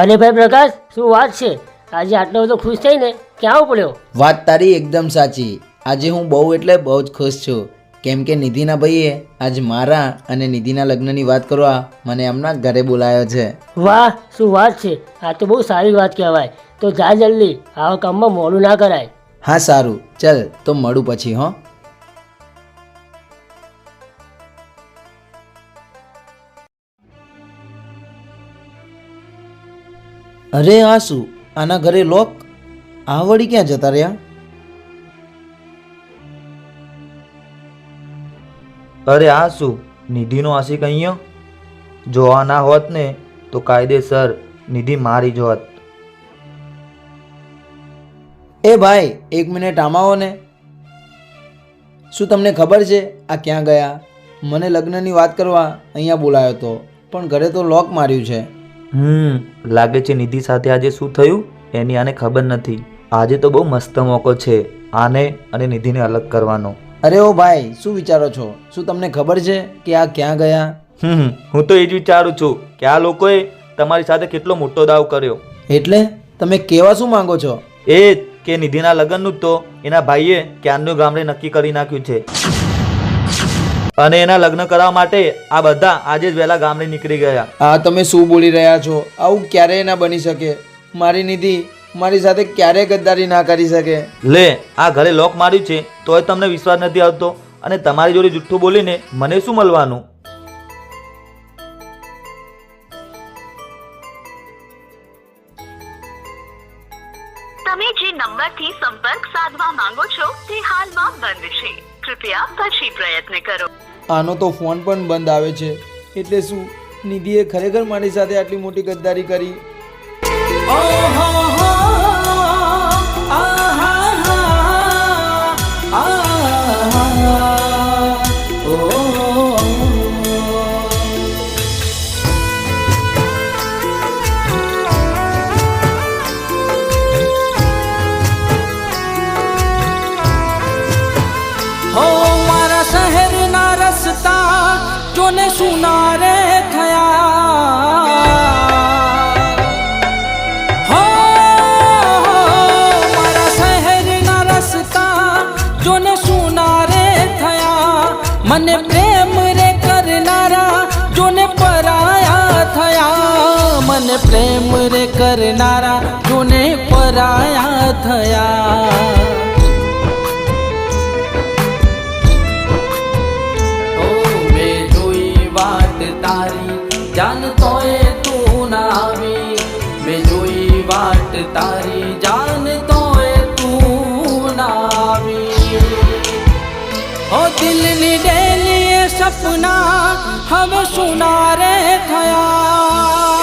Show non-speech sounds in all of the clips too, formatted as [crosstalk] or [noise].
અરે ભાઈ પ્રકાશ શું વાત છે? આજે આટલો બધો ખુશ થઈને ક્યાં પડ્યો વાત તારી એકદમ સાચી. આજે હું બહુ એટલે બહુ જ ખુશ છું. કેમ કે નિધિના ભાઈએ આજ મારા અને નિધિના લગ્નની વાત કરવા મને એમના ઘરે બોલાયો છે. વાહ શું વાત છે? આ તો બહુ સારી વાત કહેવાય. તો જા જલ્દી આવા કામમાં મોડું ના કરાય. હા સારું. ચલ તો મળું પછી હો. અરે આ શું આના ઘરે લોક? આ વળી ક્યાં જતા રહ્યા? અરે આ શું નિધિનો આશિક અહીંયા? જો આ ના હોત ને તો કાયદેસર નિધિ મારી જોત એ ભાઈ એક મિનિટ આમાવો ને. શું તમને ખબર છે આ ક્યાં ગયા? મને લગ્નની વાત કરવા અહીંયા બોલાયો હતો પણ ઘરે તો લોક માર્યું છે. હમ લાગે છે નિધિ સાથે આજે શું થયું? એની આને ખબર નથી. આજે તો બહુ મસ્ત મોકો છે આને અને નિધિને અલગ કરવાનો. અરે ઓ ભાઈ શું વિચારો છો? શું તમને ખબર છે કે આ ક્યાં ગયા? હમ હું તો એ જ વિચારું છું કે આ લોકોએ તમારી સાથે કેટલો મોટો દાવ કર્યો. એટલે? તમે કેવા શું માંગો છો? એ જ કે નિધિના લગ્નનું તો એના ભાઈએ ક્યારનું ગામડે નક્કી કરી નાખ્યું છે. અને એના લગ્ન કરવા માટે આ બધા આજે જ વહેલા ગામડે નીકળી ગયા. આ તમે શું બોલી રહ્યા છો? આવું ક્યારેય ના બની શકે. મારી નિધિ મારી સાથે ક્યારેય ગદ્દારી ના કરી શકે. લે આ ઘરે લોક માર્યું છે તોય તમને વિશ્વાસ નથી આવતો. અને તમારી જોડે જુઠ્ઠું બોલીને મને શું મળવાનું? તમે જે નંબરથી સંપર્ક સાધવા માંગો છો તે હાલમાં બંધ છે. કૃપયા પછી પ્રયત્ન કરો. આનો તો ફોન પણ બંધ આવે છે. એટલે શું? નિધિએ ખરેખર મારી સાથે આટલી મોટી ગદ્દારી કરી? મને પ્રેમ રે કરનારા જોને પરાયા થયા ઓ મેં જોઈ વાટ તારી જાણતો એ તું ના આવી મેં જોઈ વાટ તારી જાણતો એ તું ના આવી ઓ દિલની ડેલી સપના હવે સુનારે થયા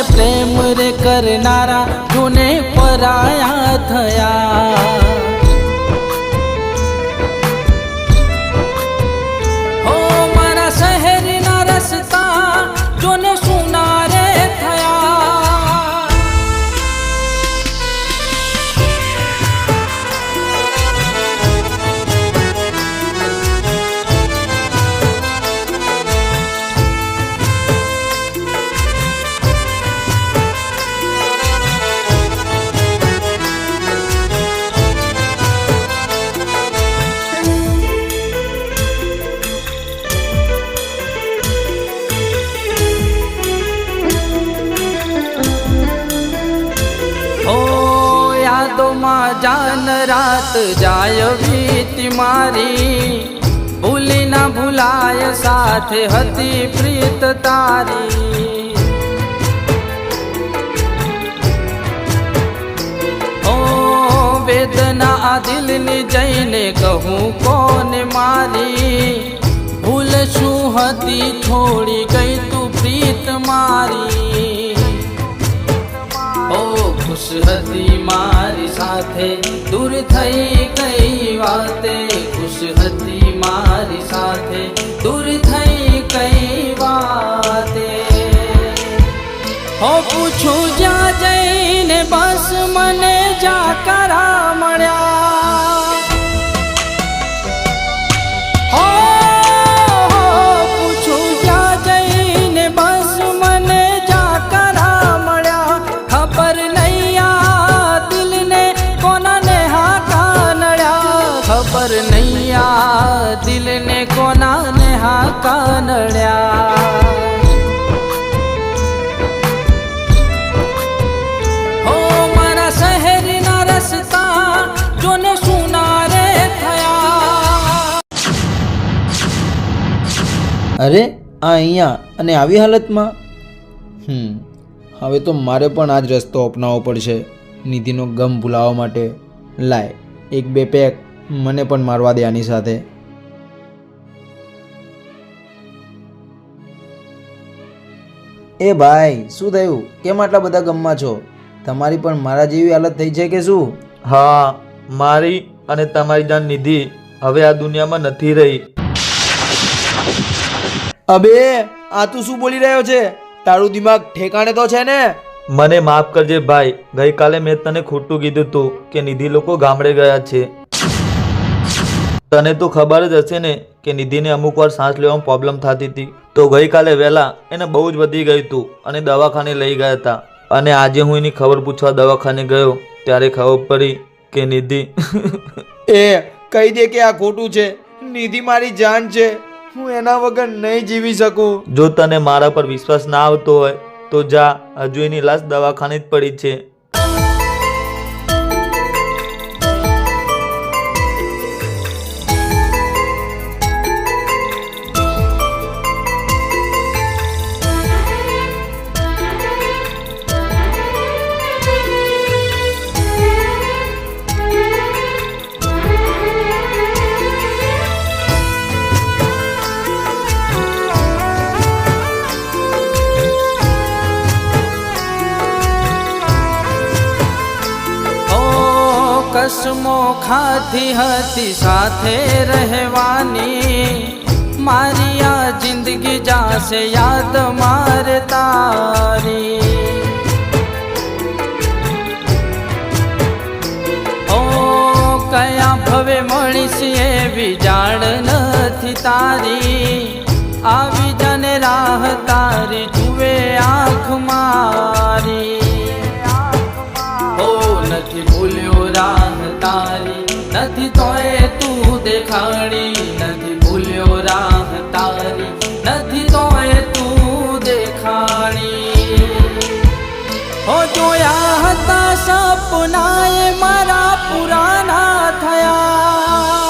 મને પ્રેમ રે કરનારા જોને પરાયા થયા. યાદોમાં જાન રાત જાય વીતી મારી. ભૂલી ના ભૂલાય, સાથે હતી પ્રીત તારી. ઓ, વેદના આ દિલની જઈને કહું કોને મારી? ભૂલ શું હતી? છોડી ગઈ તું પ્રીત મારી. ખુશ હતી મારી સાથે દૂર થઈ કઈ વાતે. કાનડ્યા મારા શહેરના રસ્તા, જોને અરે, આ અહીંયા અને આવી હાલતમાં? હમ, હવે તો મારે પણ આ જ રસ્તો અપનાવવો પડશે. નિધિનો ગમ ભૂલાવવા માટે. લાય, એક બે પેક મને પણ મારવા દે આની સાથે. એ ભાઈ શું થયું? કેમ આટલા બધા ગમમાં છો? તમારી પણ મારા જેવી હાલત થઈ છે કે શું? હા મારી અને તમારી જાન નિધિ હવે આ દુનિયામાં નથી રહી. અબે આ તું શું બોલી રહ્યો છે? તારું દિમાગ ઠેકાણે તો છે ને? મને માફ કરજે ભાઈ ગઈકાલે મેં તને ખોટું કીધું હતું કે નિધિ લોકો ગામડે ગયા છે. તને તો ખબર જ હશે ને કે નિધિને અમુક વાર શ્વાસ લેવામાં પ્રોબ્લેમ થતી હતી. તો ગઈકાલે વહેલા એને બહુ જ વધી ગયું હતું અને દવાખાને લઈ ગયા હતા અને આજે હું એની ખબર પૂછવા દવાખાને ગયો ત્યારે ખબર પડી કે નિધિ [laughs] એ કહી દે કે આ ખોટું છે. નિધિ મારી જાન છે. હું એના વગર નહીં જીવી શકું. જો તને મારા પર વિશ્વાસ ના આવતો હોય તો જા હજુ એની લાશ દવાખાને જ પડી છે. કસમો ખાધી હતી સાથે રહેવાની મારી આ જિંદગી જાશે યાદ માર તારી ઓ કયા ભવે મળીશ એવી જાણ નથી તારી આવી જને રાહ તારી જુએ આંખ મારી ઓ નથી ભૂલ્યો રાહ તારી. નથી તોય તું દેખાણી નથી ભૂલ્યો રાહ તારી. નથી તોય તું દેખાણી હો જોયા હતા સપના એ મારા પુરાના થયા.